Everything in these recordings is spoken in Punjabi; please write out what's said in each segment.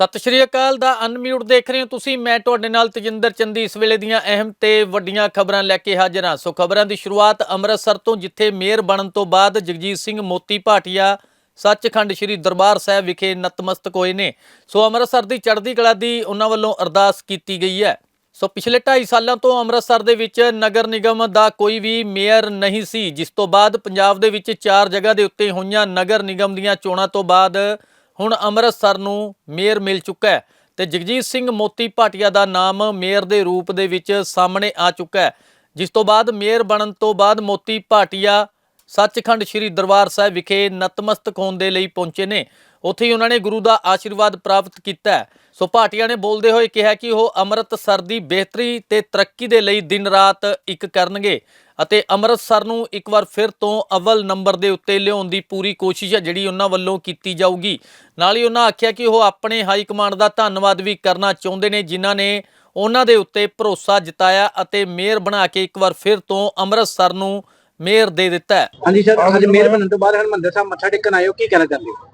ਸਤਿ ਸ਼੍ਰੀ ਅਕਾਲ ਦਾ ਅਨਮਿਊਟ ਦੇਖ ਰਹੇ ਹੋ ਤੁਸੀਂ। ਮੈਂ ਤੁਹਾਡੇ ਨਾਲ ਤਜਿੰਦਰ ਚੰਦੀ। ਇਸ ਵੇਲੇ ਦੀਆਂ ਅਹਿਮ ਤੇ ਵੱਡੀਆਂ ਖਬਰਾਂ ਲੈ ਕੇ ਹਾਜ਼ਰ ਹਾਂ। ਸੋ ਖਬਰਾਂ ਦੀ ਸ਼ੁਰੂਆਤ ਅੰਮ੍ਰਿਤਸਰ ਤੋਂ, ਜਿੱਥੇ ਮੇਅਰ ਬਣਨ ਤੋਂ ਬਾਅਦ ਜਗਜੀਤ ਸਿੰਘ ਮੋਤੀ ਭਾਟੀਆ, ਸੱਚਖੰਡ ਸ੍ਰੀ ਦਰਬਾਰ ਸਾਹਿਬ ਵਿਖੇ ਨਤਮਸਤਕ ਹੋਏ ਨੇ। ਸੋ ਅੰਮ੍ਰਿਤਸਰ ਦੀ ਚੜ੍ਹਦੀ ਕਲਾ ਦੀ ਉਹਨਾਂ ਵੱਲੋਂ ਅਰਦਾਸ ਕੀਤੀ ਗਈ ਹੈ। ਸੋ ਪਿਛਲੇ 2.5 ਸਾਲਾਂ ਤੋਂ ਅੰਮ੍ਰਿਤਸਰ ਦੇ ਵਿੱਚ ਨਗਰ ਨਿਗਮ ਦਾ ਕੋਈ ਵੀ ਮੇਅਰ ਨਹੀਂ ਸੀ, ਜਿਸ ਤੋਂ ਬਾਅਦ ਪੰਜਾਬ ਦੇ ਵਿੱਚ ਚਾਰ ਜਗ੍ਹਾ ਦੇ ਉੱਤੇ ਹੋਈਆਂ ਨਗਰ ਨਿਗਮ ਦੀਆਂ ਚੋਣਾਂ ਤੋਂ ਬਾਅਦ ਹੁਣ ਅੰਮ੍ਰਿਤਸਰ ਨੂੰ ਮੇਅਰ ਮਿਲ ਚੁੱਕਾ ਹੈ ਤੇ ਜਗਜੀਤ ਸਿੰਘ ਮੋਤੀ ਭਾਟੀਆ ਦਾ ਨਾਮ ਮੇਅਰ ਦੇ ਰੂਪ ਦੇ ਵਿੱਚ ਸਾਹਮਣੇ ਆ ਚੁੱਕਾ ਹੈ, ਜਿਸ ਤੋਂ ਬਾਅਦ ਮੇਅਰ ਬਣਨ ਤੋਂ ਬਾਅਦ ਮੋਤੀ ਭਾਟੀਆ ਸੱਚਖੰਡ ਸ੍ਰੀ ਦਰਬਾਰ ਸਾਹਿਬ ਵਿਖੇ ਨਤਮਸਤਕ ਹੋਣ ਦੇ ਲਈ ਪਹੁੰਚੇ ਨੇ। ਉੱਥੇ ਹੀ ਉਹਨਾਂ ਨੇ ਗੁਰੂ ਦਾ ਆਸ਼ੀਰਵਾਦ ਪ੍ਰਾਪਤ ਕੀਤਾ ਹੈ। ਸੋ ਭਾਟੀਆ ਨੇ ਬੋਲਦੇ ਹੋਏ ਕਿਹਾ ਕਿ ਉਹ ਅੰਮ੍ਰਿਤਸਰ ਦੀ ਬਿਹਤਰੀ ਤੇ ਤਰੱਕੀ ਦੇ ਲਈ ਦਿਨ ਰਾਤ ਇੱਕ ਕਰਨਗੇ ਅਤੇ ਅੰਮ੍ਰਿਤਸਰ ਨੂੰ ਇੱਕ ਵਾਰ ਫਿਰ ਤੋਂ ਅਵਲ ਨੰਬਰ ਦੇ ਉੱਤੇ ਲਿਆਉਣ ਦੀ ਪੂਰੀ ਕੋਸ਼ਿਸ਼ ਹੈ, ਜਿਹੜੀ ਉਹਨਾਂ ਵੱਲੋਂ ਕੀਤੀ ਜਾਊਗੀ। ਨਾਲ ਹੀ ਉਹਨਾਂ ਆਖਿਆ ਕਿ ਉਹ ਆਪਣੇ ਹਾਈ ਕਮਾਂਡ ਦਾ ਧੰਨਵਾਦ ਵੀ ਕਰਨਾ ਚਾਹੁੰਦੇ ਨੇ, ਜਿਨ੍ਹਾਂ ਨੇ ਉਹਨਾਂ ਦੇ ਉੱਤੇ ਭਰੋਸਾ ਜਤਾਇਆ ਅਤੇ ਮੇਅਰ ਬਣਾ ਕੇ ਇੱਕ ਵਾਰ ਫਿਰ ਤੋਂ ਅੰਮ੍ਰਿਤਸਰ ਨੂੰ ਮੇਅਰ ਦੇ ਦਿੱਤਾ ਹਾਂਜੀ ਸਰ, ਅੱਜ ਮੇਅਰ ਬਣਨ ਤੋਂ ਬਾਅਦ ਹਰਮੰਦਰ ਸਾਹਿਬ ਮੱਥਾ ਟੇਕਣ ਆਏ ਕੀ ਕਹਿਣਾ ਚਾਹੁੰਦੇ ਹੋ?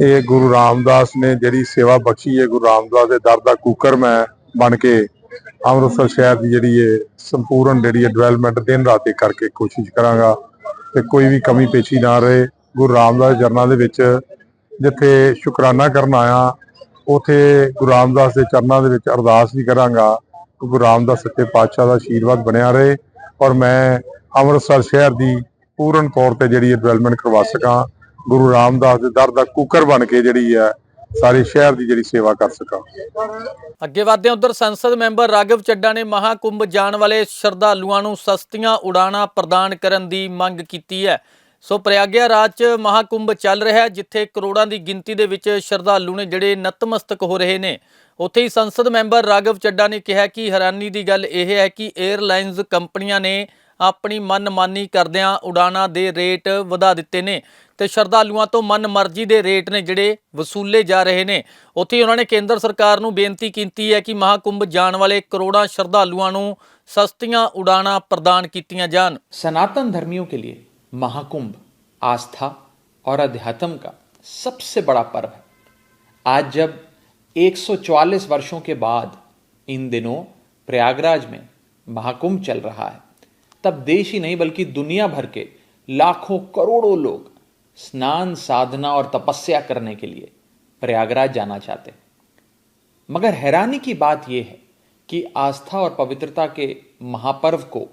ਇਹ ਗੁਰੂ ਰਾਮਦਾਸ ਨੇ ਜਿਹੜੀ ਸੇਵਾ ਬਖਸ਼ੀ ਹੈ, ਗੁਰੂ ਰਾਮਦਾਸ ਦੇ ਦਰ ਦਾ ਕੂਕਰ ਮੈਂ ਬਣ ਕੇ ਅੰਮ੍ਰਿਤਸਰ ਸ਼ਹਿਰ ਦੀ ਜਿਹੜੀ ਹੈ ਸੰਪੂਰਨ ਜਿਹੜੀ ਹੈ ਡਿਵੈਲਪਮੈਂਟ ਦਿਨ ਰਾਤ ਕਰਕੇ ਕੋਸ਼ਿਸ਼ ਕਰਾਂਗਾ ਤੇ ਕੋਈ ਵੀ ਕਮੀ ਪੇਸ਼ੀ ਨਾ ਰਹੇ। ਗੁਰੂ ਰਾਮਦਾਸ ਦੇ ਚਰਨਾਂ ਦੇ ਵਿੱਚ ਜਿੱਥੇ ਸ਼ੁਕਰਾਨਾ ਕਰਨ ਆਇਆ, ਉਥੇ ਗੁਰੂ ਰਾਮਦਾਸ ਦੇ ਚਰਨਾਂ ਦੇ ਵਿੱਚ ਅਰਦਾਸ ਵੀ ਕਰਾਂਗਾ ਕਿ ਗੁਰੂ ਰਾਮਦਾਸ ਸੱਚੇ ਪਾਤਸ਼ਾਹ ਦਾ ਆਸ਼ੀਰਵਾਦ ਬਣਿਆ ਰਹੇ ਔਰ ਮੈਂ ਅੰਮ੍ਰਿਤਸਰ ਸ਼ਹਿਰ ਦੀ ਪੂਰਨ ਤੌਰ ਤੇ ਜਿਹੜੀ ਡਿਵੈਲਪਮੈਂਟ ਕਰਵਾ ਸਕਾਂ। ਗੁਰੂ ਰਾਮਦਾਸ ਦੇ ਦਰ ਦਾ ਕੁਕਰ ਬਣ ਕੇ ਜਿਹੜੀ ਹੈ, ਸਾਰੇ ਸ਼ਹਿਰ ਦੀ ਜਿਹੜੀ ਸੇਵਾ ਕਰ ਸਕਾਂ। ਅੱਗੇ ਵਧਦੇ ਉਧਰ ਸੰਸਦ ਮੈਂਬਰ ਰਾਘਵ ਚੱਡਾ ਨੇ ਮਹਾਕੁੰਭ ਜਾਣ ਵਾਲੇ ਸ਼ਰਧਾਲੂਆਂ ਨੂੰ ਸਸਤੀਆਂ ਉਡਾਣਾਂ ਪ੍ਰਦਾਨ ਕਰਨ ਦੀ ਮੰਗ ਕੀਤੀ ਹੈ। ਸੋ ਪ੍ਰਯਾਗਰਾਜ 'ਚ ਮਹਾਕੁੰਭ ਚੱਲ ਰਿਹਾ ਹੈ, ਜਿੱਥੇ ਕਰੋੜਾਂ ਦੀ ਗਿਣਤੀ ਦੇ ਵਿੱਚ ਸ਼ਰਧਾਲੂ ਨੇ ਜਿਹੜੇ ਨਤਮਸਤਕ ਹੋ ਰਹੇ ਨੇ। ਉੱਥੇ ਹੀ ਸੰਸਦ ਮੈਂਬਰ ਰਾਘਵ ਚੱਡਾ ਨੇ ਕਿਹਾ ਕਿ ਹੈਰਾਨੀ ਦੀ ਗੱਲ ਇਹ ਹੈ ਕਿ 에ਅਰਲਾਈਨਜ਼ ਕੰਪਨੀਆਂ ਨੇ ਆਪਣੀ ਮਨਮਾਨੀ ਕਰਦਿਆਂ ਉਡਾਣਾਂ ਦੇ ਰੇਟ ਵਧਾ ਦਿੱਤੇ ਨੇ। ਤੇ ਸ਼ਰਧਾਲੂਆਂ ਤੋਂ ਮਨਮਰਜ਼ੀ ਦੇ ਰੇਟ ਨੇ ਜਿਹੜੇ ਵਸੂਲੇ ਜਾ ਰਹੇ ਨੇ ਉੱਥੇ ਹੀ ਉਹਨਾਂ ਨੇ ਕੇਂਦਰ ਸਰਕਾਰ ਨੂੰ ਬੇਨਤੀ ਕੀਤੀ ਹੈ ਕਿ ਮਹਾਕੁੰਭ ਜਾਣ ਵਾਲੇ ਕਰੋੜਾਂ ਸ਼ਰਧਾਲੂਆਂ ਨੂੰ ਸਸਤੀਆਂ ਉਡਾਣਾਂ ਪ੍ਰਦਾਨ ਕੀਤੀਆਂ ਜਾਣ सनातन धर्मियों के लिए महाकुंभ आस्था और अध्यात्म का सबसे बड़ा पर्व है आज जब 144 वर्षों के बाद इन दिनों प्रयागराज में महाकुंभ चल रहा है तब देश ही नहीं बल्कि दुनिया भर के लाखों करोड़ों लोग स्नान, साधना और तपस्या करने के लिए प्रयागराज जाना चाहते मगर हैरानी की बात यह है कि आस्था और पवित्रता के महापर्व को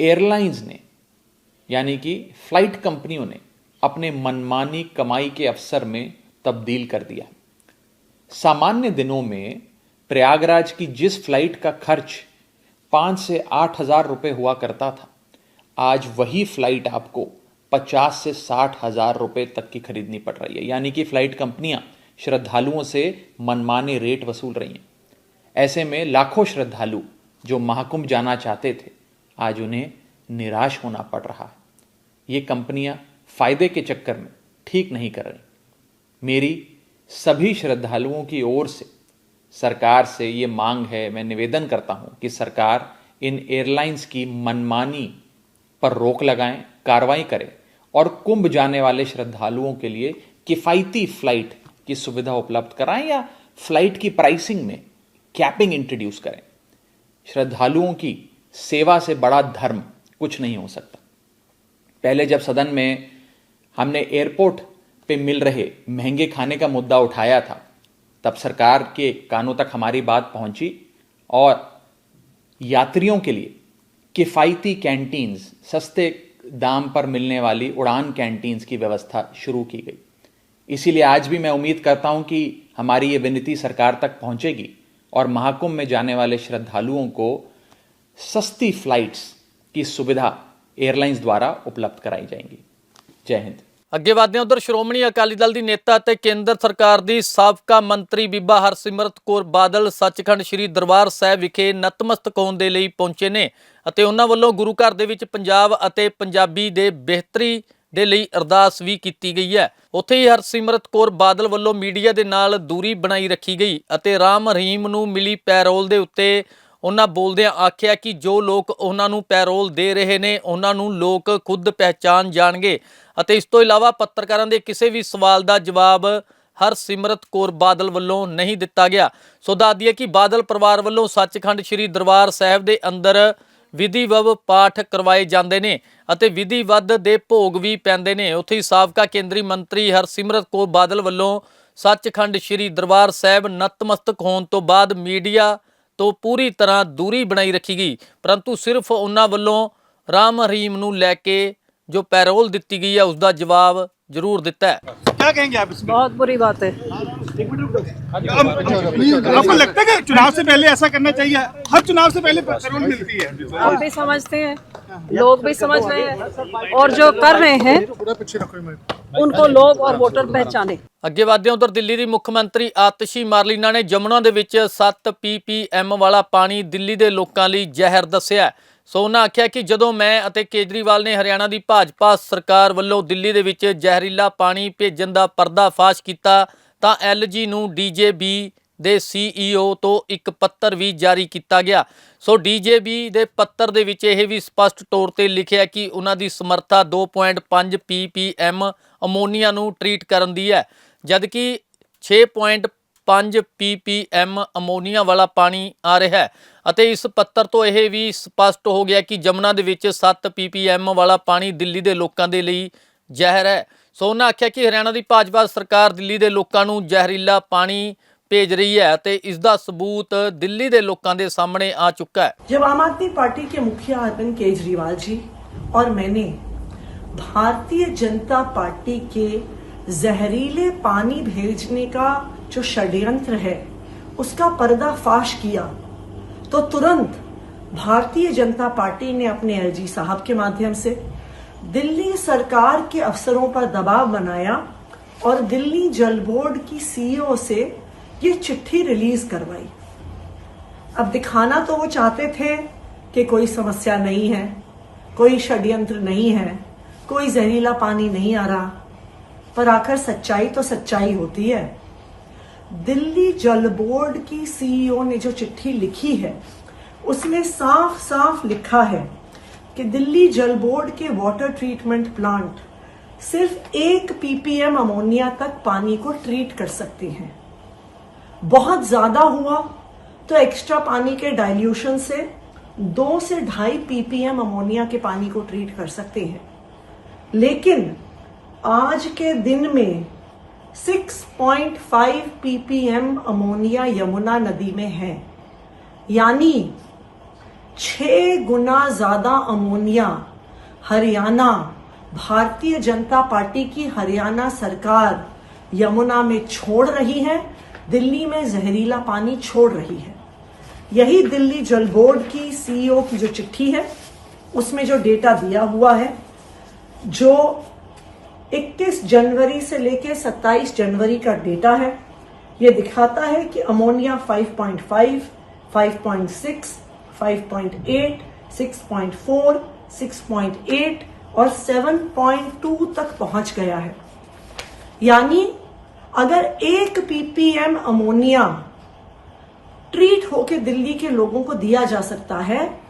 एयरलाइंस ने, यानी कि फ़्लाइट कंपनियों ने, अपने मनमानी कमाई के अवसर में तब्दील कर दिया सामान्य दिनों में प्रयागराज की जिस फ़्लाइट का खर्च पाँच से आठ हज़ार रुपये हुआ करता था, आज वही फ़्लाइट आपको पचास से साठ हज़ार रुपये तक की खरीदनी पड़ रही है। यानी कि फ़्लाइट कंपनियाँ श्रद्धालुओं से मनमाने रेट वसूल रही हैं। ऐसे में लाखों श्रद्धालु जो महाकुंभ जाना चाहते थे, आज उन्हें निराश होना पड़ रहा है। ये कंपनियाँ फ़ायदे के चक्कर में ठीक नहीं कर रही। मेरी सभी श्रद्धालुओं की ओर से सरकार से ये मांग है, मैं निवेदन करता हूँ कि सरकार इन एयरलाइंस की मनमानी पर रोक लगाएँ कार्रवाई करें और कुंभ जाने वाले श्रद्धालुओं के लिए किफ़ायती फ़्लाइट की सुविधा उपलब्ध कराएँ या फ़्लाइट की प्राइसिंग में कैपिंग इंट्रोड्यूस करें। श्रद्धालुओं की सेवा से बड़ा धर्म कुछ नहीं हो सकता। पहले जब सदन में हमने एयरपोर्ट पे मिल रहे महँगे खाने का मुद्दा उठाया था, तब सरकार के कानों तक हमारी बात पहुँची और यात्रियों के लिए किफ़ायती कैंटीन्स, सस्ते दाम पर मिलने वाली उड़ान कैंटीन्स की व्यवस्था शुरू की गई। इसीलिए आज भी मैं उम्मीद करता हूँ कि हमारी ये विनती सरकार तक पहुंचेगी और महाकुंभ में जाने वाले श्रद्धालुओं को सस्ती फ्लाइट्स की सुविधा एयरलाइंस द्वारा उपलब्ध कराई जाएँगी। जय हिंद। ਅੱਗੇ ਵਧਦੇ ਹਾਂ ਉਧਰ ਸ਼੍ਰੋਮਣੀ ਅਕਾਲੀ ਦਲ ਦੀ ਨੇਤਾ ਅਤੇ ਕੇਂਦਰ ਸਰਕਾਰ ਦੀ ਸਾਬਕਾ ਮੰਤਰੀ ਬੀਬਾ ਹਰਸਿਮਰਤ ਕੌਰ ਬਾਦਲ ਸੱਚਖੰਡ ਸ੍ਰੀ ਦਰਬਾਰ ਸਾਹਿਬ ਵਿਖੇ ਨਤਮਸਤਕ ਹੋਣ ਦੇ ਲਈ ਪਹੁੰਚੇ ਨੇ ਅਤੇ ਉਹਨਾਂ ਵੱਲੋਂ ਗੁਰੂ ਘਰ ਦੇ ਵਿੱਚ ਪੰਜਾਬ ਅਤੇ ਪੰਜਾਬੀ ਦੇ ਬਿਹਤਰੀ ਦੇ ਲਈ ਅਰਦਾਸ ਵੀ ਕੀਤੀ ਗਈ ਹੈ। ਉੱਥੇ ਹੀ ਹਰਸਿਮਰਤ ਕੌਰ ਬਾਦਲ ਵੱਲੋਂ ਮੀਡੀਆ ਦੇ ਨਾਲ ਦੂਰੀ ਬਣਾਈ ਰੱਖੀ ਗਈ ਅਤੇ ਰਾਮ ਰਹੀਮ ਨੂੰ ਮਿਲੀ ਪੈਰੋਲ ਦੇ ਉੱਤੇ ਉਹਨਾਂ ਬੋਲਦਿਆਂ ਆਖਿਆ ਕਿ ਜੋ ਲੋਕ ਉਹਨਾਂ ਨੂੰ ਪੈਰੋਲ ਦੇ ਰਹੇ ਨੇ, ਉਹਨਾਂ ਨੂੰ ਲੋਕ ਖੁਦ ਪਹਿਚਾਨ ਜਾਣਗੇ। ਅਤੇ ਇਸ ਤੋਂ ਇਲਾਵਾ ਪੱਤਰਕਾਰਾਂ ਦੇ ਕਿਸੇ ਵੀ ਸਵਾਲ ਦਾ ਜਵਾਬ ਹਰਸਿਮਰਤ ਕੌਰ ਬਾਦਲ ਵੱਲੋਂ ਨਹੀਂ ਦਿੱਤਾ ਗਿਆ। ਸੋ ਦੱਸ ਦਈਏ ਕਿ ਬਾਦਲ ਪਰਿਵਾਰ ਵੱਲੋਂ ਸੱਚਖੰਡ ਸ੍ਰੀ ਦਰਬਾਰ ਸਾਹਿਬ ਦੇ ਅੰਦਰ ਵਿਧੀਵਵ ਪਾਠ ਕਰਵਾਏ ਜਾਂਦੇ ਨੇ ਅਤੇ ਵਿਧੀਵਦ ਦੇ ਭੋਗ ਵੀ ਪੈਂਦੇ ਨੇ। ਉੱਥੇ ਹੀ ਸਾਬਕਾ ਕੇਂਦਰੀ ਮੰਤਰੀ ਹਰਸਿਮਰਤ ਕੌਰ ਬਾਦਲ ਵੱਲੋਂ ਸੱਚਖੰਡ ਸ੍ਰੀ ਦਰਬਾਰ ਸਾਹਿਬ ਨਤਮਸਤਕ ਹੋਣ ਤੋਂ ਬਾਅਦ ਮੀਡੀਆ ਤੋਂ ਪੂਰੀ ਤਰ੍ਹਾਂ ਦੂਰੀ ਬਣਾਈ ਰੱਖੀ ਗਈ ਪਰੰਤੂ ਸਿਰਫ ਉਹਨਾਂ ਵੱਲੋਂ ਰਾਮ ਰਹੀਮ ਨੂੰ ਲੈ ਕੇ ਜੋ ਪੈਰੋਲ ਦਿੱਤੀ ਗਈ ਹੈ ਉਸ ਦਾ ਜਵਾਬ ਜ਼ਰੂਰ ਦਿੱਤਾ ਹੈ क्या कहेंगे आप इसमें बहुत बुरी बात है अब आपको लगता है कि चुनाव से पहले ऐसा करना चाहिए हर चुनाव से पहले पैरोल मिलती है हम भी समझते हैं लोग भी समझ रहे हैं और जो कर रहे हैं उनको लोग और वोटर पहचाने ਅੱਗੇ ਵਧਦੇ ਹਾਂ ਉਧਰ ਦਿੱਲੀ ਦੀ ਮੁੱਖ ਮੰਤਰੀ ਆਤਸ਼ੀ ਮਾਰਲੀਨਾ ਨੇ ਜਮੁਨਾ ਦੇ ਵਿੱਚ 7 ਪੀਪੀਐਮ ਵਾਲਾ ਪਾਣੀ ਦਿੱਲੀ ਦੇ ਲੋਕਾਂ ਲਈ ਜ਼ਹਿਰ ਦੱਸਿਆ ਹੈ। ਸੋ ਉਹਨਾਂ ਆਖਿਆ ਕਿ ਜਦੋਂ ਮੈਂ ਅਤੇ ਕੇਜਰੀਵਾਲ ਨੇ ਹਰਿਆਣਾ ਦੀ ਭਾਜਪਾ ਸਰਕਾਰ ਵੱਲੋਂ ਦਿੱਲੀ ਦੇ ਵਿੱਚ ਜ਼ਹਿਰੀਲਾ ਪਾਣੀ ਭੇਜਣ ਦਾ ਪਰਦਾਫਾਸ਼ ਕੀਤਾ ਤਾਂ ਐਲਜੀ ਨੂੰ ਡੀਜੇਬੀ ਦੇ ਸੀਈਓ ਤੋਂ ਇੱਕ ਪੱਤਰ ਵੀ ਜਾਰੀ ਕੀਤਾ ਗਿਆ। ਸੋ ਡੀਜੇਬੀ ਦੇ ਪੱਤਰ ਦੇ ਵਿੱਚ ਇਹ ਵੀ ਸਪਸ਼ਟ ਤੌਰ ਤੇ ਲਿਖਿਆ ਕਿ ਉਹਨਾਂ ਦੀ ਸਮਰੱਥਾ 2.5 ਪੀਪੀਐਮ ਅਮੋਨੀਆ ਨੂੰ ਟਰੀਟ ਕਰਨ ਦੀ ਹੈ, ਜਦਕਿ 6.5 ਪੀਪੀਐਮ ਅਮੋਨੀਆ ਵਾਲਾ ਪਾਣੀ ਆ ਰਿਹਾ ਹੈ। ਅਤੇ ਇਸ ਪੱਤਰ ਤੋਂ ਇਹ ਵੀ ਸਪਸ਼ਟ ਹੋ ਗਿਆ ਕਿ ਜਮਨਾ ਦੇ ਵਿੱਚ 7 ਪੀਪੀਐਮ ਵਾਲਾ ਪਾਣੀ ਦਿੱਲੀ ਦੇ ਲੋਕਾਂ ਦੇ ਲਈ ਜ਼ਹਿਰ ਹੈ। ਸੋ ਉਹਨਾਂ ਆਖਿਆ ਕਿ ਹਰਿਆਣਾ ਦੀ ਭਾਜਪਾ ਸਰਕਾਰ ਦਿੱਲੀ ਦੇ ਲੋਕਾਂ ਨੂੰ ਜ਼ਹਿਰੀਲਾ ਪਾਣੀ ਭੇਜ ਰਹੀ ਹੈ ਤੇ ਇਸ ਦਾ ਸਬੂਤ ਦਿੱਲੀ ਦੇ ਲੋਕਾਂ ਦੇ ਸਾਹਮਣੇ ਆ ਚੁੱਕਾ ਹੈ जब आम आदमी पार्टी के मुखिया अरविंद केजरीवाल जी और मैंने भारतीय जनता पार्टी के जहरीले पानी भेजने का जो षड्यंत्र है उसका पर्दाफाश किया तो तुरंत भारतीय जनता पार्टी ने अपने एलजी साहब के माध्यम से दिल्ली सरकार के अफसरों पर दबाव बनाया और दिल्ली जल बोर्ड की सीईओ से ये चिट्ठी रिलीज़ करवाई। अब दिखाना तो वो चाहते थे कि कोई समस्या नहीं है, कोई षड्यंत्र नहीं है, कोई जहरीला पानी नहीं आ रहा, पर आखिर सच्चाई तो सच्चाई होती है। दिल्ली जल बोर्ड की सीईओ ने जो चिट्ठी लिखी है, उसमें साफ़ साफ़ लिखा है कि दिल्ली जल बोर्ड के वाटर ट्रीटमेंट प्लांट सिर्फ़ एक पीपीएम अमोनिया तक पानी को ट्रीट कर सकते हैं। बहुत ज़्यादा हुआ तो एक्स्ट्रा पानी के डाइल्यूशन से दो से ढाई पीपीएम अमोनिया के पानी को ट्रीट कर सकते हैं। लेकिन आज के दिन में 6.5 पीपीएम अमोनिया यमुना नदी में है। यानी छह गुना ज़्यादा अमोनिया। हरियाणा भारतीय जनता पार्टी की हरियाणा सरकार यमुना में छोड़ रही है दिल्ली में जहरीला पानी छोड़ रही है। यही दिल्ली जल बोर्ड की सीईओ की जो चिट्ठी है उसमें जो डेटा दिया हुआ है जो 21 जनवरी से लेकर 27 जनवरी का डेटा है ये दिखाता है कि अमोनिया 5.5, 5.6, 5.8, 6.4, 6.8 और 7.2 तक पहुँच गया है। यानी अगर एक पीपीएम अमोनिया ट्रीट होके दिल्ली के लोगों को दिया जा सकता है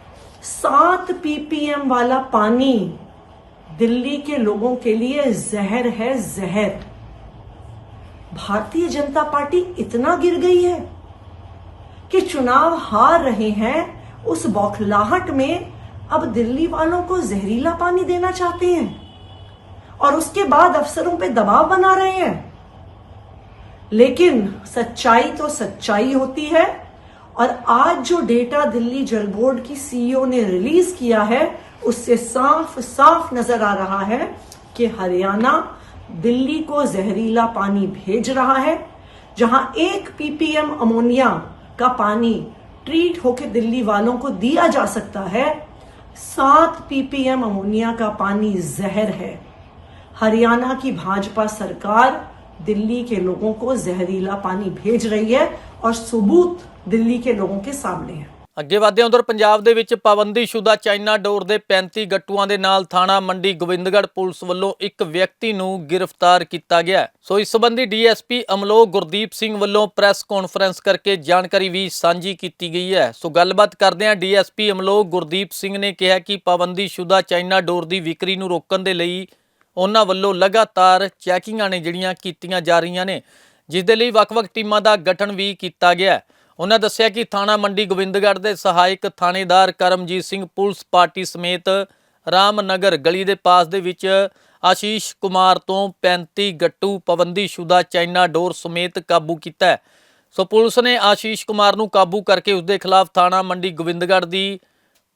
सात पीपीएम वाला पानी दिल्ली के लोगों के लिए जहर है जहर। भारतीय जनता पार्टी इतना गिर गई है कि चुनाव हार रहे हैं उस बौखलाहट में अब दिल्ली वालों को जहरीला पानी देना चाहते हैं और उसके बाद अफसरों पे दबाव बना रहे हैं। लेकिन सच्चाई तो सच्चाई होती है और आज जो डेटा दिल्ली जल बोर्ड की सीईओ ने रिलीज़ किया है, उससे साफ़ साफ़ नज़र आ रहा है कि हरियाणा दिल्ली को जहरीला पानी भेज रहा है, जहाँ एक पीपीएम अमोनिया का पानी ट्रीट होके दिल्ली वालों को दिया जा सकता है। सात पीपीएम अमोनिया का पानी जहर है। हरियाणा की भाजपा सरकार दिल्ली के लोगों को जहरीला पानी भेज रही है और सबूत दिल्ली के लोगों के सामने है। ਅੱਗੇ ਵਧਦੇ ਹਾਂ ਉਧਰ ਪੰਜਾਬ ਦੇ ਵਿੱਚ ਪਾਬੰਦੀਸ਼ੁਦਾ ਚਾਈਨਾ ਡੋਰ ਦੇ 35 ਗੱਟੂਆਂ ਦੇ ਨਾਲ ਥਾਣਾ ਮੰਡੀ ਗੋਬਿੰਦਗੜ੍ਹ ਪੁਲਿਸ ਵੱਲੋਂ ਇੱਕ ਵਿਅਕਤੀ ਨੂੰ ਗ੍ਰਿਫਤਾਰ ਕੀਤਾ ਗਿਆ ਸੋ ਇਸ ਸੰਬੰਧੀ ਡੀਐਸਪੀ ਅਮਲੋਕ ਗੁਰਦੀਪ ਸਿੰਘ ਵੱਲੋਂ ਪ੍ਰੈਸ ਕਾਨਫਰੰਸ ਕਰਕੇ ਜਾਣਕਾਰੀ ਵੀ ਸਾਂਝੀ ਕੀਤੀ ਗਈ ਹੈ। ਸੋ ਗੱਲਬਾਤ ਕਰਦੇ ਹਾਂ ਡੀਐਸਪੀ ਅਮਲੋਕ ਗੁਰਦੀਪ ਸਿੰਘ ਨੇ ਕਿਹਾ ਕਿ ਪਾਬੰਦੀਸ਼ੁਦਾ ਚਾਈਨਾ ਡੋਰ ਦੀ ਵਿਕਰੀ ਨੂੰ ਰੋਕਣ ਦੇ ਲਈ ਉਹਨਾਂ ਵੱਲੋਂ ਲਗਾਤਾਰ ਚੈਕਿੰਗਾਂ ਨੇ ਜਿਹੜੀਆਂ ਕੀਤੀਆਂ ਜਾ ਰਹੀਆਂ ਨੇ, ਜਿਸ ਦੇ ਲਈ ਵੱਖ-ਵੱਖ ਟੀਮਾਂ ਦਾ ਗਠਨ ਵੀ ਕੀਤਾ ਗਿਆ ਹੈ। ਉਹਨਾਂ ਦੱਸਿਆ ਕਿ ਥਾਣਾ ਮੰਡੀ ਗੋਬਿੰਦਗੜ੍ਹ ਦੇ ਸਹਾਇਕ ਥਾਣੇਦਾਰ ਕਰਮਜੀਤ ਸਿੰਘ ਪੁਲਿਸ ਪਾਰਟੀ ਸਮੇਤ ਰਾਮਨਗਰ ਗਲੀ ਦੇ ਪਾਸ ਦੇ ਵਿੱਚ ਆਸ਼ੀਸ਼ ਕੁਮਾਰ ਤੋਂ 35 ਗੱਟੂ ਪਾਬੰਦੀਸ਼ੁਦਾ ਚਾਈਨਾ ਡੋਰ ਸਮੇਤ ਕਾਬੂ ਕੀਤਾ ਹੈ। ਸੋ ਪੁਲਿਸ ਨੇ ਆਸ਼ੀਸ਼ ਕੁਮਾਰ ਨੂੰ ਕਾਬੂ ਕਰਕੇ ਉਸ ਦੇ ਖਿਲਾਫ ਥਾਣਾ ਮੰਡੀ ਗੋਬਿੰਦਗੜ੍ਹ ਦੀ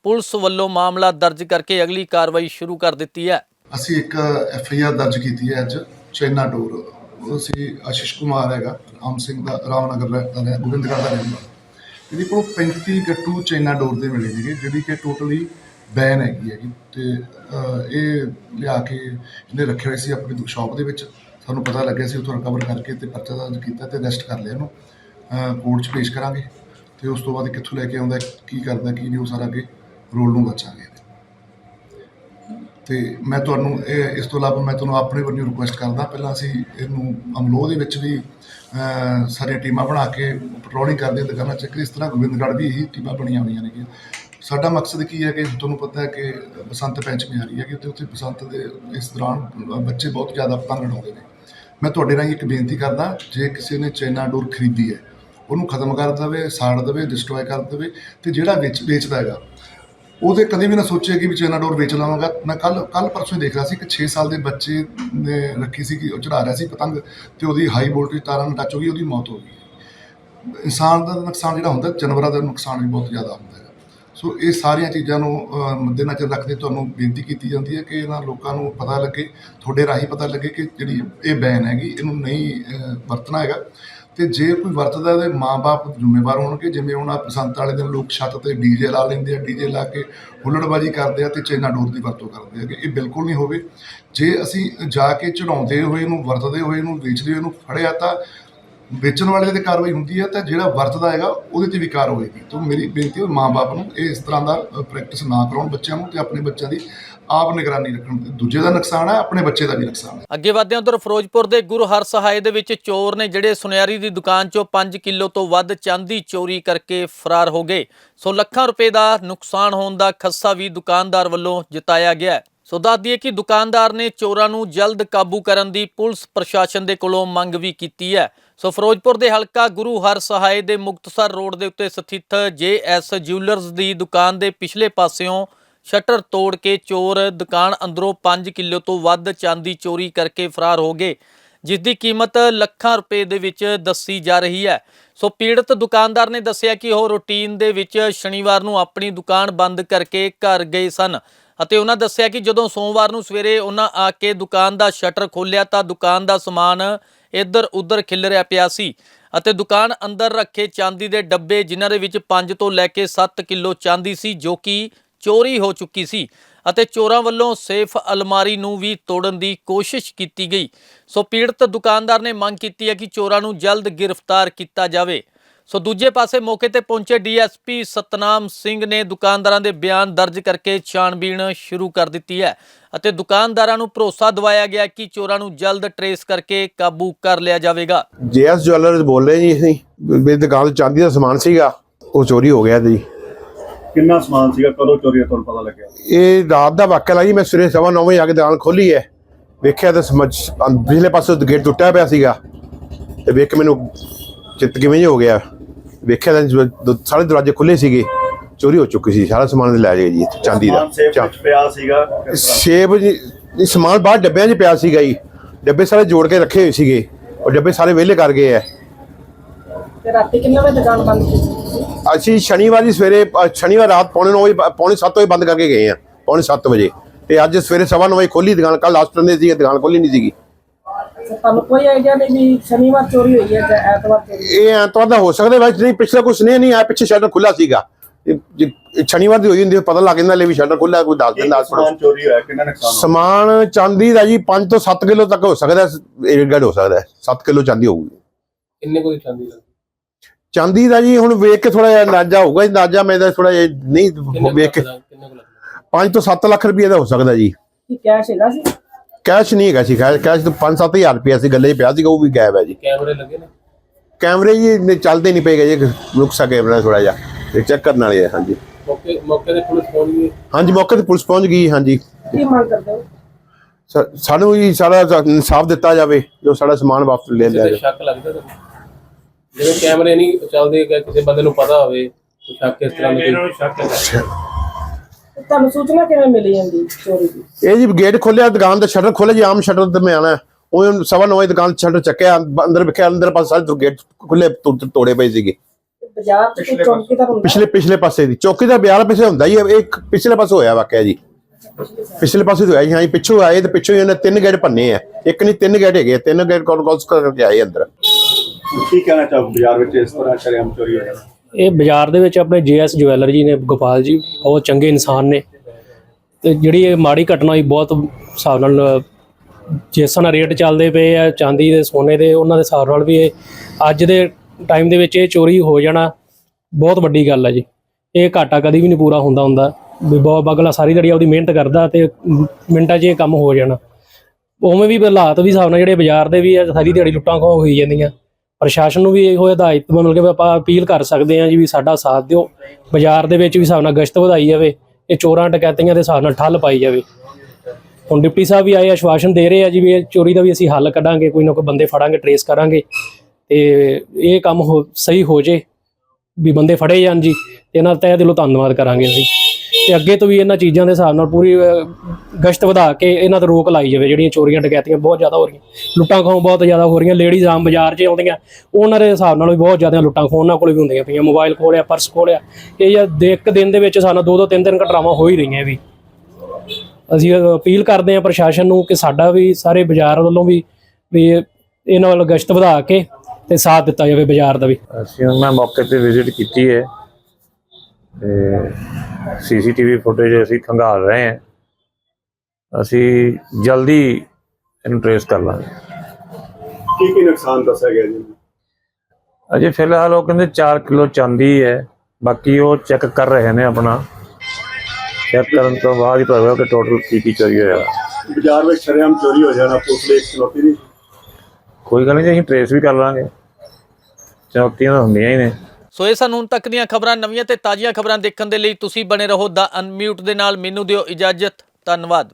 ਪੁਲਿਸ ਵੱਲੋਂ ਮਾਮਲਾ ਦਰਜ ਕਰਕੇ ਅਗਲੀ ਕਾਰਵਾਈ ਸ਼ੁਰੂ ਕਰ ਦਿੱਤੀ ਹੈ। ਅਸੀਂ ਇੱਕ ਐਫ ਆਈ ਆਰ ਦਰਜ ਕੀਤੀ ਹੈ ਅੱਜ ਚਾਈਨਾ ਡੋਰ ਉਹ ਸੀ ਆਸ਼ੀਸ਼ ਕੁਮਾਰ ਹੈਗਾ, ਰਾਮ ਸਿੰਘ ਦਾ, ਰਾਮਨਗਰ ਦਾ ਰਹਿ- ਗੋਬਿੰਦਗੜ੍ਹ ਦਾ ਰਹਿਣ ਵਾਲਾ। ਇਹਦੇ ਕੋਲ 35 ਗੱਟੂ ਚਾਈਨਾ ਡੋਰ ਦੇ ਮਿਲੇ ਸੀਗੇ, ਜਿਹੜੀ ਕਿ ਟੋਟਲੀ ਬੈਨ ਹੈਗੀ ਹੈਗੀ। ਤੇ ਇਹ ਲਿਆ ਕੇ ਇਹਨੇ ਰੱਖੇ ਹੋਏ ਸੀ ਆਪਣੀ ਸ਼ਾਪ ਦੇ ਵਿੱਚ। ਸਾਨੂੰ ਪਤਾ ਲੱਗਿਆ ਸੀ, ਉੱਥੋਂ ਰਿਕਵਰ ਕਰਕੇ ਤੇ ਪਰਚਾ ਦਰਜ ਕੀਤਾ ਤੇ ਅਰੈਸਟ ਕਰ ਲਿਆ ਇਹਨੂੰ। ਕੋਰਟ 'ਚ ਪੇਸ਼ ਕਰਾਂਗੇ। ਤੇ ਉਸ ਤੋਂ ਬਾਅਦ ਕਿੱਥੋਂ ਲੈ ਕੇ ਆਉਂਦਾ, ਕੀ ਕਰਦਾ, ਕੀ ਨਹੀਂ, ਉਹ ਸਾਰਾ ਅੱਗੇ ਰੋਲ ਨੂੰ ਬਚਾਂਗੇ ਤੇ ਮੈਂ ਤੁਹਾਨੂੰ ਇਹ, ਇਸ ਤੋਂ ਇਲਾਵਾ ਮੈਂ ਤੁਹਾਨੂੰ ਆਪਣੇ ਵੱਲੋਂ ਰਿਕੁਐਸਟ ਕਰਦਾ, ਪਹਿਲਾਂ ਅਸੀਂ ਇਹਨੂੰ ਅਮਲੋਹ ਦੇ ਵਿੱਚ ਵੀ ਸਾਰੀਆਂ ਟੀਮਾਂ ਬਣਾ ਕੇ ਪੈਟਰੋਲਿੰਗ ਕਰਦੇ ਹਾਂ, ਦੁਕਾਨਾਂ ਚੱਕ ਇਸ ਤਰ੍ਹਾਂ ਗੋਬਿੰਦਗੜ੍ਹ ਵੀ ਇਹੀ ਟੀਮਾਂ ਬਣੀਆਂ ਹੋਈਆਂ ਨੇ ਸਾਡਾ ਮਕਸਦ ਕੀ ਹੈ ਕਿ ਤੁਹਾਨੂੰ ਪਤਾ ਹੈ ਕਿ ਬਸੰਤ ਪੰਚਮੀ ਆ ਰਹੀ ਹੈ ਕਿ ਉੱਥੇ ਉੱਥੇ ਬਸੰਤ ਦੇ ਇਸ ਦੌਰਾਨ ਬੱਚੇ ਬਹੁਤ ਜ਼ਿਆਦਾ ਪਤੰਗ ਉਡਾਉਂਦੇ ਨੇ। ਮੈਂ ਤੁਹਾਡੇ ਰਾਹੀਂ ਇੱਕ ਬੇਨਤੀ ਕਰਦਾ, ਜੇ ਕਿਸੇ ਨੇ ਚਾਈਨਾ ਡੋਰ ਖਰੀਦੀ ਹੈ, ਉਹਨੂੰ ਖਤਮ ਕਰ ਦੇਵੇ, ਸਾੜ ਦੇਵੇ ਡਿਸਟਰੋਏ ਕਰ ਦੇਵੇ, ਤੇ ਜਿਹੜਾ ਵੇਚ ਵੇਚਦਾ ਹੈਗਾ ਉਹਦੇ ਕਦੇ ਵੀ ਨਾ ਸੋਚਿਆ ਕਿ ਵੀ ਚਾਈਨਾ ਡੋਰ ਵੇਚ ਲਵਾਂਗਾ। ਮੈਂ ਕੱਲ ਕੱਲ ਪਰਸੋਂ ਹੀ ਦੇਖ ਰਿਹਾ ਸੀ ਕਿ 6 ਸਾਲ ਦੇ ਬੱਚੇ ਨੇ ਰੱਖੀ ਸੀ ਕਿ ਉਹ ਚੜਾ ਰਿਹਾ ਸੀ ਪਤੰਗ ਤੇ ਉਹਦੀ ਹਾਈ ਵੋਲਟੇਜ ਤਾਰਾਂ ਨਾਲ ਟੱਚ ਹੋ ਗਈ ਉਹਦੀ ਮੌਤ ਹੋ ਗਈ। ਇਨਸਾਨ ਦਾ ਨੁਕਸਾਨ ਜਿਹੜਾ ਹੁੰਦਾ ਜਾਨਵਰਾਂ ਦਾ ਨੁਕਸਾਨ ਵੀ ਬਹੁਤ ਜ਼ਿਆਦਾ ਹੁੰਦਾ ਹੈ ਸੋ ਇਹ ਸਾਰੀਆਂ ਚੀਜ਼ਾਂ ਨੂੰ ਅਹ, ਮੱਦੇਨਜ਼ਰ ਰੱਖਦੇ ਤੁਹਾਨੂੰ ਬੇਨਤੀ ਕੀਤੀ ਜਾਂਦੀ ਹੈ ਕਿ ਇਹਨਾਂ ਲੋਕਾਂ ਨੂੰ ਪਤਾ ਲੱਗੇ ਤੁਹਾਡੇ ਰਾਹੀਂ ਪਤਾ ਲੱਗੇ ਕਿ ਜਿਹੜੀ ਇਹ ਬੈਨ ਹੈਗੀ ਇਹਨੂੰ ਨਹੀਂ ਵਰਤਣਾ ਹੈਗਾ। ਤੇ ਜੇ ਕੋਈ ਵਰਤਦਾ ਤੇ ਮਾਪੇ ਜ਼ਿੰਮੇਵਾਰ ਹੋਣਗੇ, ਜਿਵੇਂ ਹੁਣ ਆਹ ਬਸੰਤ ਵਾਲੇ ਦਿਨ ਲੋਕ ਛੱਤ ਤੇ ਡੀਜੇ ਲਾ ਲੈਂਦੇ ਆ, ਡੀਜੇ ਲਾ ਕੇ ਹੁੱਲੜਬਾਜੀ ਕਰਦੇ ਆ ਤੇ ਚਾਈਨਾ ਡੋਰ ਦੀ ਵਰਤੋਂ ਕਰਦੇ ਆ ਇਹ ਬਿਲਕੁਲ ਨਹੀਂ ਹੋਵੇ। ਜੇ ਅਸੀਂ ਜਾ ਕੇ ਚੜਾਉਂਦੇ ਹੋਏ ਨੂੰ ਵਰਤਦੇ ਹੋਏ ਨੂੰ ਵੇਚਦੇ ਹੋਏ ਨੂੰ ਫੜਿਆ ਤਾਂ ਵੇਚਣ ਵਾਲੇ ਤੇ ਕਾਰਵਾਈ ਹੁੰਦੀ ਹੈ ਤਾਂ ਜਿਹੜਾ ਵਰਤਦਾ ਹੈਗਾ ਉਹਦੇ ਤੇ ਵੀ ਕਾਰ ਹੋਏਗੀ। ਤਾਂ ਮੇਰੀ ਬੇਨਤੀ ਹੈ ਮਾਪੇ ਨੂੰ ਇਹ ਇਸ ਤਰ੍ਹਾਂ ਦਾ ਪ੍ਰੈਕਟਿਸ ਨਾ ਕਰਾਉਣ ਬੱਚਿਆਂ ਨੂੰ ਤੇ ਆਪਣੇ ਬੱਚਿਆਂ ਦੀ ਆਪ ਨਿਗਰਾਨੀ ਰੱਖਣ ਦੂਜੇ ਦਾ ਨੁਕਸਾਨ ਹੈ, ਆਪਣੇ ਬੱਚੇ ਦਾ ਵੀ ਨੁਕਸਾਨ ਹੈ। ਅੱਗੇ ਵਧਦੇ ਹਾਂ, ਉਧਰ ਫਿਰੋਜ਼ਪੁਰ ਦੇ ਗੁਰੂ ਹਰਸਹਾਏ ਦੇ ਵਿੱਚ ਚੋਰ ਨੇ ਜਿਹੜੇ ਸੁਨਿਆਰੀ ਦੀ ਦੁਕਾਨ ਚੋਂ 5 ਕਿਲੋ ਤੋਂ ਵੱਧ ਚਾਂਦੀ ਚੋਰੀ ਕਰਕੇ ਫਰਾਰ ਹੋ ਗਏ। ਸੋ ਲੱਖਾਂ ਰੁਪਏ ਦਾ ਨੁਕਸਾਨ ਹੋਣ ਦਾ ਖੱਸਾ ਵੀ ਦੁਕਾਨਦਾਰ ਵੱਲੋਂ ਜਤਾਇਆ ਗਿਆ ਸੋ ਦੱਸ ਦਈਏ ਕਿ ਦੁਕਾਨਦਾਰ ਨੇ ਚੋਰਾਂ ਨੂੰ ਜਲਦ ਕਾਬੂ ਕਰਨ ਦੀ ਪੁਲਿਸ ਪ੍ਰਸ਼ਾਸਨ ਦੇ ਕੋਲੋਂ ਮੰਗ ਵੀ ਕੀਤੀ ਹੈ। ਸੋ ਫਿਰੋਜ਼ਪੁਰ ਦੇ ਹਲਕਾ ਗੁਰੂ ਹਰ ਸਹਾਇ ਦੇ ਮੁਕਤਸਰ ਰੋਡ ਦੇ ਉੱਤੇ ਸਥਿਤ ਜੇਐਸ ਜਿਊਲਰਸ ਦੀ ਦੁਕਾਨ ਦੇ ਪਿਛਲੇ ਪਾਸਿਓਂ ਸ਼ਟਰ ਤੋੜ ਕੇ ਚੋਰ ਦੁਕਾਨ ਅੰਦਰੋਂ 5 ਕਿਲੋ ਤੋਂ ਵੱਧ ਚਾਂਦੀ ਚੋਰੀ ਕਰਕੇ ਫਰਾਰ ਹੋ ਗਏ ਜਿਸ ਦੀ ਕੀਮਤ ਲੱਖਾਂ ਰੁਪਏ ਦੇ ਵਿੱਚ ਦੱਸੀ ਜਾ ਰਹੀ ਹੈ। ਸੋ ਪੀੜਤ ਦੁਕਾਨਦਾਰ ਨੇ ਦੱਸਿਆ ਕਿ ਉਹ ਰੂਟੀਨ ਦੇ ਵਿੱਚ ਸ਼ਨੀਵਾਰ ਨੂੰ ਆਪਣੀ ਦੁਕਾਨ ਬੰਦ ਕਰਕੇ ਘਰ ਗਏ ਸਨ ਅਤੇ ਉਹਨਾਂ ਦੱਸਿਆ ਕਿ ਜਦੋਂ ਸੋਮਵਾਰ ਨੂੰ ਸਵੇਰੇ ਉਹਨਾਂ ਆ ਕੇ ਦੁਕਾਨ ਦਾ ਸ਼ਟਰ ਖੋਲ੍ਹਿਆ ਤਾਂ ਦੁਕਾਨ ਦਾ ਸਮਾਨ ਇੱਧਰ ਉੱਧਰ ਖਿਲਰਿਆ ਪਿਆ ਸੀ ਅਤੇ ਦੁਕਾਨ ਅੰਦਰ ਰੱਖੇ ਚਾਂਦੀ ਦੇ ਡੱਬੇ ਜਿਨ੍ਹਾਂ ਦੇ ਵਿੱਚ 5 ਤੋਂ ਲੈ ਕੇ 7 ਕਿਲੋ ਚਾਂਦੀ ਸੀ ਜੋ ਕਿ ਚੋਰੀ ਹੋ ਚੁੱਕੀ ਸੀ ਅਤੇ ਚੋਰਾਂ ਵੱਲੋਂ ਸੇਫ ਅਲਮਾਰੀ ਨੂੰ ਵੀ ਤੋੜਨ ਦੀ ਕੋਸ਼ਿਸ਼ ਕੀਤੀ ਗਈ। ਸੋ ਪੀੜਤ ਦੁਕਾਨਦਾਰ ਨੇ ਮੰਗ ਕੀਤੀ ਹੈ ਕਿ ਚੋਰਾਂ ਨੂੰ ਜਲਦ ਗ੍ਰਿਫਤਾਰ ਕੀਤਾ ਜਾਵੇ। ਸੋ ਦੂਜੇ ਪਾਸੇ ਮੌਕੇ ਤੇ ਪਹੁੰਚੇ ਡੀਐਸਪੀ ਸਤਨਾਮ ਸਿੰਘ ਨੇ ਦੁਕਾਨਦਾਰਾਂ ਦੇ ਬਿਆਨ ਦਰਜ ਕਰਕੇ ਛਾਣਬੀਣ ਸ਼ੁਰੂ ਕਰ ਦਿੱਤੀ ਹੈ ਅਤੇ ਦੁਕਾਨਦਾਰਾਂ ਨੂੰ ਭਰੋਸਾ ਦਿਵਾਇਆ ਗਿਆ ਕਿ ਚੋਰਾਂ ਨੂੰ ਜਲਦ ਟਰੇਸ ਕਰਕੇ ਕਾਬੂ ਕਰ ਲਿਆ ਜਾਵੇਗਾ। ਜੇਐਸ ਜੁਐਲਰਸ ਬੋਲ ਰਹੇ ਜੀ ਅਸੀਂ। ਮੇਰੀ ਦੁਕਾਨ ਤੋਂ ਚਾਂਦੀ ਦਾ ਸਮਾਨ ਸੀਗਾ, ਉਹ ਚੋਰੀ ਹੋ ਗਿਆ ਜੀ। ਕਿੰਨਾ ਸਮਾਨ ਸੀਗਾ? ਕਦੋਂ ਚੋਰੀ ਤੁਹਾਨੂੰ ਪਤਾ ਲੱਗਿਆ? ਇਹ ਰਾਤ ਦਾ ਵਾਕਿਆ ਲਾ ਜੀ ਮੈਂ ਸਵੇਰੇ ਸਵਾ ਨੌ ਵਜੇ ਆ ਕੇ ਦੁਕਾਨ ਖੋਲੀ ਹੈ। ਵੇਖਿਆ ਤਾਂ ਸਮਝ ਅੰ- ਪਿਛਲੇ ਪਾਸੇ ਗੇਟ ਟੁੱਟਿਆ ਪਿਆ ਸੀਗਾ। ਤੇ ਵੇਖ ਕੇ ਮੈਨੂੰ ਚਿੱਤ ਕਿਵੇਂ ਜਿਹਾ ਹੋ ਗਿਆ। ਵੇਖਿਆ ਤਾਂ ਜੋ- ਦੋ- ਸਾਰੇ ਦਰਵਾਜ਼ੇ ਖੁੱਲੇ ਸੀਗੇ। ਚੋਰੀ ਹੋ ਚੁੱਕੀ ਸੀ ਸਾਰਾ ਸਮਾਨ ਲੈ ਗਏ ਜੀ ਚਾਂਦੀ ਦਾ। ਚਾ- ਪਿਆ ਸੀਗਾ? ਸੇਬ ਜੀ ਇਹ ਸਮਾਨ ਬਾਹਰ ਡੱਬਿਆਂ 'ਚ ਪਿਆ ਸੀਗਾ ਜੀ। ਡੱਬੇ ਸਾਰੇ ਜੋੜ ਕੇ ਰੱਖੇ ਹੋਏ ਸੀਗੇ। ਉਹ ਡੱਬੇ ਸਾਰੇ ਵਿਹਲੇ ਕਰ ਗਏ ਐ ਤੇ ਰਾਤੀ ਕਿੰਨੇ ਵਜੇ ਦੁਕਾਨ ਬੰਦ ਕੀਤੀ ਸੀ? ਅਸੀਂ ਸ਼ਨੀਵਾਰ ਦੀ ਸਵੇਰੇ ਅ, ਸ਼ਨੀਵਾਰ ਰਾਤ ਪੌਣੇ 9 ਵਜੇ ਬ- ਪੌਣੇ 7 ਵਜੇ ਬੰਦ ਕਰਕੇ ਗਏ ਆ ਪੌਣੇ 7 ਵਜੇ। ਤੇ ਅੱਜ ਸਵੇਰੇ ਸਵਾ ਨੌ ਵਜੇ ਖੋਲੀ ਦੁਕਾਨ ਕੱਲ ਲਾਸਟ ਸੰਡੇ ਸੀ ਦੁਕਾਨ ਖੋਲੀ ਨਹੀਂ ਸੀਗੀ। ਤੁਹਾਨੂੰ ਕੋਈ ਆਈਡੀਆ ਨਹੀਂ ਵੀ ਸ਼ਨੀਵਾਰ ਚੋਰੀ ਹੋਈ ਹੈ ਜਾਂ ਐਤਵਾਰ ਚੋਰੀ ਇਹ ਐਤਵਾਰ ਦਾ ਹੋ ਸਕਦਾ ਵੈਸੇ ਨਹੀਂ ਪਿਛਲਾ ਕੁਛ ਨਹੀਂ ਨਹੀਂ ਆ ਪਿੱਛੇ ਸ਼ਟਰ ਖੁੱਲਾ ਸੀਗਾ। ਇਹ- ਜੇ- ਇਹ ਸ਼ਨੀਵਾਰ ਦੀ ਹੋਈ ਹੁੰਦੀ ਪਤਾ ਲੱਗ ਜਾਂਦਾ ਲੈ ਵੀ ਸ਼ਟਰ ਖੁੱਲਾ ਕੋਈ ਦੱਸ ਦਿੰਦਾ ਆਸ-ਪਾਸ। ਚੋਰੀ ਹੋਇਆ ਕਿੰਨਾ ਨੁਕਸਾਨ ਸਮਾਨ ਚਾਂਦੀ ਦਾ ਜੀ 5 ਤੋਂ 7 ਕਿਲੋ ਤੱਕ ਹੋ ਸਕਦਾ ਇਹ ਗੱਡ ਹੋ ਸਕਦਾ 7 ਕਿਲੋ ਚਾਂਦੀ ਹੋਊਗੀ। ਕਿੰਨੇ ਕੋਈ ਚਾਂਦੀ ਦਾ ਚਾਂਦੀ ਦਾ ਜੀ ਹੁਣ ਵੇਖ ਕੇ ਥੋੜਾ ਜਿਹਾ ਅੰਦਾਜ਼ਾ ਹੋਊਗਾ ਅੰਦਾਜ਼ਾ ਮੈਂ ਤਾਂ ਥੋੜਾ ਜਿਹਾ ਨਹੀਂ ਵੇਖ ਕੇ। 5 ਤੋਂ 7 ਲੱਖ ਰੁਪਏ ਦਾ ਹੋ ਸਕਦਾ ਜੀ। ਕੀ ਕੈਸ਼ ਹੈਗਾ ਸੀ? ਕੈਸ਼ ਨਹੀਂ ਹੈਗਾ ਸੀ ਕੈਸ਼ ਕੈਸ਼ ਤਾਂ 5-7000 ਰੁਪਏ ਸੀ ਗੱਲੇ 'ਚ ਪਿਆ ਸੀਗਾ ਉਹ ਵੀ ਗਾਇਬ ਹੈ ਜੀ। ਕੈਮਰੇ ਲੱਗੇ ਨੇ? ਕੈਮਰੇ ਜੀ ਨੇ ਚੱਲਦੇ ਨਹੀਂ ਪਏਗਾ ਜੀ ਨੁਕਸਾ ਕੈਮਰਾ ਥੋੜਾ ਜਿਹਾ ਇਹ ਚੈੱਕ ਕਰਨ ਵਾਲੇ ਆ ਹਾਂਜੀ। ਮੌਕੇ ਮੌਕੇ ਤੇ ਪੁਲਿਸ ਪਹੁੰਚ ਗਈ? ਹਾਂਜੀ ਮੌਕੇ ਤੇ ਪੁਲਿਸ ਪਹੁੰਚ ਗਈ ਹਾਂਜੀ। ਕੀ ਮੰਗ ਕਰਦੇ ਹੋ? ਸਾ- ਸਾਨੂੰ ਹੀ ਸਾਰਾ ਇਨਸਾਫ ਦਿੱਤਾ ਜਾਵੇ ਜੋ ਸਾਡਾ ਸਮਾਨ ਵਾਪਸ ਲੈ ਲਿਆ ਜਾਵੇ। ਸ਼ੱਕ ਲੱਗਦਾ ਤੁਹਾਨੂੰ? ਜਿਵੇਂ ਕੈਮਰੇ ਨਹੀਂ ਚੱਲਦੇ ਕਿ ਕਿਸੇ ਬੰਦੇ ਨੂੰ ਪਤਾ ਹੋਵੇ ਕੋਈ ਸ਼ੱਕ ਇਸ ਤਰ੍ਹਾਂ ਦਾ ਕੋਈ ਤੁਹਾਨੂੰ ਸੂਚਨਾ ਕਿਵੇਂ ਮਿਲੀ ਜਾਂਦੀ ਚੋਰੀ ਦੀ? ਇਹ ਜੀ ਗੇਟ ਖੋਲਿਆ ਦੁਕਾਨ ਦਾ ਸ਼ਟਰ ਖੋਲਿਆ ਜੀ ਆਮ ਸ਼ਟਰ ਤੇ ਮੈਂ ਆਣਾ ਉਹ ਸਵਾ ਨੌ ਵਜੇ ਦੁਕਾਨ ਸ਼ਟਰ ਚੱਕਿਆ ਅੰਦਰ ਵੇਖਿਆ ਅੰਦਰ ਪਾਸੇ ਸਾਰੇ ਗੇਟ ਖੁੱਲੇ ਤੋੜੇ ਪਏ ਸੀਗੇ। ਬਾਜ਼ਾਰ ਪਿਛਲੇ ਪਿਛਲੇ ਪਾਸੇ ਦੀ। ਚੌਕੀ ਦਾ ਬਿਆਰ ਪਿਛਲੇ ਹੁੰਦਾ ਹੀ ਇੱਕ ਪਿਛਲੇ ਪਾਸੇ ਹੋਇਆ ਵਾਕਿਆ ਜੀ। ਪਿਛਲੇ ਪਾਸੇ ਤੋਂ ਹੋਇਆ ਜੀ ਹਾਂ ਪਿੱਛੋਂ ਆਏ ਤੇ ਪਿੱਛੋਂ ਹੀ ਉਹਨੇ ਤਿੰਨ ਗੇਟ ਭੰਨੇ ਆ। ਇੱਕ ਨਹੀਂ ਤਿੰਨ ਗੇਟ ਹੈਗੇ ਤਿੰਨ ਗੇਟ ਕੋਲ ਕੋਲ ਕਰਕੇ ਆਏ ਅੰਦਰ। ਕੀ ਕਹਿਣਾ ਚਾਹੋ ਬਾਜ਼ਾਰ ਵਿੱਚ ਇਸ ਤਰ੍ਹਾਂ ਸ਼ਰੇਆਮ ਚੋਰੀ ਹੋ ਜਾਣਾ? ਇਹ ਬਾਜ਼ਾਰ ਦੇ ਵਿੱਚ ਆਪਣੇ ਜੀਐਸ ਜਵੈਲਰ ਜੀ ਨੇ, ਗੋਪਾਲ ਜੀ, ਬਹੁਤ ਚੰਗੇ ਇਨਸਾਨ ਨੇ। ਤੇ ਜਿਹੜੀ ਇਹ ਮਾੜੀ ਘਟਨਾ ਹੋਈ, ਬਹੁਤ ਹਿਸਾਬ ਨਾਲ, ਜਿਸ ਤਰ੍ਹਾਂ ਰੇਟ ਚੱਲਦੇ ਪਏ ਆ, ਚਾਂਦੀ ਦੇ, ਸੋਨੇ ਦੇ, ਉਹਨਾਂ ਦੇ ਹਿਸਾਬ ਨਾਲ ਵੀ ਇਹ ਅੱਜ ਦੇ ਟਾਈਮ ਦੇ ਵਿੱਚ ਇਹ ਚੋਰੀ ਹੋ ਜਾਣਾ, ਬਹੁਤ ਵੱਡੀ ਗੱਲ ਹੈ ਜੀ। ਇਹ ਘਾਟਾ ਕਦੀ ਵੀ ਨਹੀਂ ਪੂਰਾ ਹੁੰਦਾ ਹੁੰਦਾ। ਵੀ ਬਹੁਤ ਅਗਲਾ ਸਾਰੀ ਦਿਹਾੜੀ ਆਪਦੀ ਮਿਹਨਤ ਕਰਦਾ ਤੇ ਮਿੰਟਾਂ 'ਚ ਇਹ ਕੰਮ ਹੋ ਜਾਣਾ। ਉਵੇਂ ਵੀ ਹਾਲਾਤ ਵੀ ਹਿਸਾਬ ਨਾਲ ਜਿਹੜੇ ਬਾਜ਼ਾਰ ਦੇ ਵੀ ਆ, ਸਾਰੀ ਦਿਹਾੜੀ ਲੁੱਟਾਂ ਖੋਹ ਹੋਈ ਜਾਂਦੀਆਂ। ਪ੍ਰਸ਼ਾਸਨ ਨੂੰ ਵੀ ਇਹੋ ਹਦਾਇਤ, ਮਤਲਬ ਕਿ ਆਪਾਂ ਅਪੀਲ ਕਰ ਸਕਦੇ ਹਾਂ ਜੀ ਵੀ ਸਾਡਾ ਸਾਥ ਦਿਓ। ਬਾਜ਼ਾਰ ਦੇ ਵਿੱਚ ਵੀ ਹਿਸਾਬ ਨਾਲ ਗਸ਼ਤ ਵਧਾਈ ਜਾਵੇ, ਇਹ ਚੋਰਾਂ, ਡਕੈਤੀਆਂ ਦੇ ਹਿਸਾਬ ਨਾਲ ਠੱਲ ਪਾਈ ਜਾਵੇ। ਹੁਣ ਡਿਪਟੀ ਸਾਹਿਬ ਵੀ ਆਏ, ਆਸ਼ਵਾਸਨ ਦੇ ਰਹੇ ਆ ਜੀ ਵੀ ਇਹ ਚੋਰੀ ਦਾ ਵੀ ਅਸੀਂ ਹੱਲ ਕੱਢਾਂਗੇ, ਕੋਈ ਨਾ ਕੋਈ ਬੰਦੇ ਫੜਾਂਗੇ, ਟਰੇਸ ਕਰਾਂਗੇ। ਤੇ ਇਹ ਕੰਮ ਹੋ, ਸਹੀ ਹੋ ਜੇ, ਵੀ ਬੰਦੇ ਫੜੇ ਜਾਣ ਜੀ, ਤੇ ਇਹਨਾਂ ਦਾ ਤਹਿ ਦਿਲੋਂ ਧੰਨਵਾਦ ਕਰਾਂਗੇ ਅਸੀਂ। ਤੇ ਅੱਗੇ ਤੋਂ ਵੀ ਇਹਨਾਂ ਚੀਜ਼ਾਂ ਦੇ ਹਿਸਾਬ ਨਾਲ ਪੂਰੀ ਗਸ਼ਤ ਵਧਾ ਕੇ ਇਹਨਾਂ ਤੇ ਰੋਕ ਲਾਈ ਜਾਵੇ, ਜਿਹੜੀਆਂ ਚੋਰੀਆਂ, ਡਕੈਤੀਆਂ ਬਹੁਤ ਜ਼ਿਆਦਾ ਹੋ ਰਹੀਆਂ। ਲੁੱਟਾਂ ਖੋਹ ਬਹੁਤ ਜ਼ਿਆਦਾ ਹੋ ਰਹੀਆਂ, ਲੇਡੀਜ਼ ਆਮ ਬਾਜ਼ਾਰ 'ਚ ਆਉਂਦੀਆਂ। ਉਹਨਾਂ ਦੇ ਹਿਸਾਬ ਨਾਲ ਵੀ ਬਹੁਤ ਜ਼ਿਆਦਾ ਲੁੱਟਾਂ ਖੋਹ ਉਹਨਾਂ ਕੋਲ ਵੀ ਹੁੰਦੀਆਂ ਪਈਆਂ, ਮੋਬਾਈਲ ਖੋਲਿਆ, ਪਰਸ ਖੋਲਿਆ। ਇਹ ਜਾਂ ਇੱਕ ਦਿਨ ਦੇ ਵਿੱਚ ਸਾਨੂੰ ਦੋ ਦੋ ਤਿੰਨ ਤਿੰਨ ਘਟਨਾਵਾਂ ਹੋ ਹੀ ਰਹੀਆਂ ਵੀ। ਅਸੀਂ ਅਪੀਲ ਕਰਦੇ ਹਾਂ ਪ੍ਰਸ਼ਾਸਨ ਨੂੰ ਕਿ ਸਾਡਾ ਵੀ ਸਾਰੇ ਬਾਜ਼ਾਰ ਵੱਲੋਂ ਵੀ ਵੀ ਇਹਨਾਂ ਵੱਲ ਗਸ਼ਤ ਵਧਾ ਕੇ ਤੇ ਸਾਥ ਦਿੱਤਾ ਜਾਵੇ ਬਾਜ਼ਾਰ ਦਾ ਵੀ। ਅਸੀਂ ਉਹਨਾਂ ਮੌਕੇ ਤੇ ਵਿਜ਼ਿਟ ਕੀਤੀ ਹੈ। ਤੇ ਸੀਸੀਟੀਵੀ ਫੁਟੇਜ ਅਸੀਂ ਖੰਗਾਲ ਰਹੇ ਹਾਂ। ਅਸੀਂ ਜਲਦੀ ਇਹਨੂੰ ਟ੍ਰੇਸ ਕਰ ਲਾਂਗੇ। ਕੀ ਕੀ ਨੁਕਸਾਨ ਦੱਸਿਆ ਗਿਆ ਜੀ? ਅਜੇ ਫਿਲਹਾਲ ਉਹ ਕਹਿੰਦੇ 4 ਕਿਲੋ ਚਾਂਦੀ ਹੈ। ਬਾਕੀ ਉਹ ਚੈੱਕ ਕਰ ਰਹੇ ਨੇ ਆਪਣਾ। ਚੈੱਕ ਕਰਨ ਤੋਂ ਬਾਅਦ ਹੀ ਪਤਾ ਹੋਗਾ ਕਿ ਟੋਟਲ ਕੀ ਕੀ ਚੋਰੀ ਹੋਇਆ। ਬਾਜ਼ਾਰ ਵਿੱਚ ਸ਼ਰੇਆਮ ਚੋਰੀ ਹੋ ਜਾਣਾ ਪੁਲਿਸ ਲਈ ਚੁਣੌਤੀ ਨਹੀਂ। ਕੋਈ ਗੱਲ ਨਹੀਂ ਅਸੀਂ ਟ੍ਰੇਸ ਵੀ ਕਰ ਲਾਂਗੇ। ਤਾਂ ਹੁੰਦੀਆਂ ਹੀ ਨੇ। ਸੋ ਇਹ ਸਨ ਹੁਣ ਤੱਕ ਦੀਆਂ ਖਬਰਾਂ, ਨਵੀਆਂ ਤੇ ਤਾਜ਼ੀਆਂ ਖਬਰਾਂ ਦੇਖਣ ਦੇ ਲਈ ਤੁਸੀਂ ਬਣੇ ਰਹੋ ਦਾ ਅਨਮਿਊਟ ਦੇ ਨਾਲ। ਮੈਨੂੰ ਦਿਓ ਇਜਾਜ਼ਤ। ਧੰਨਵਾਦ।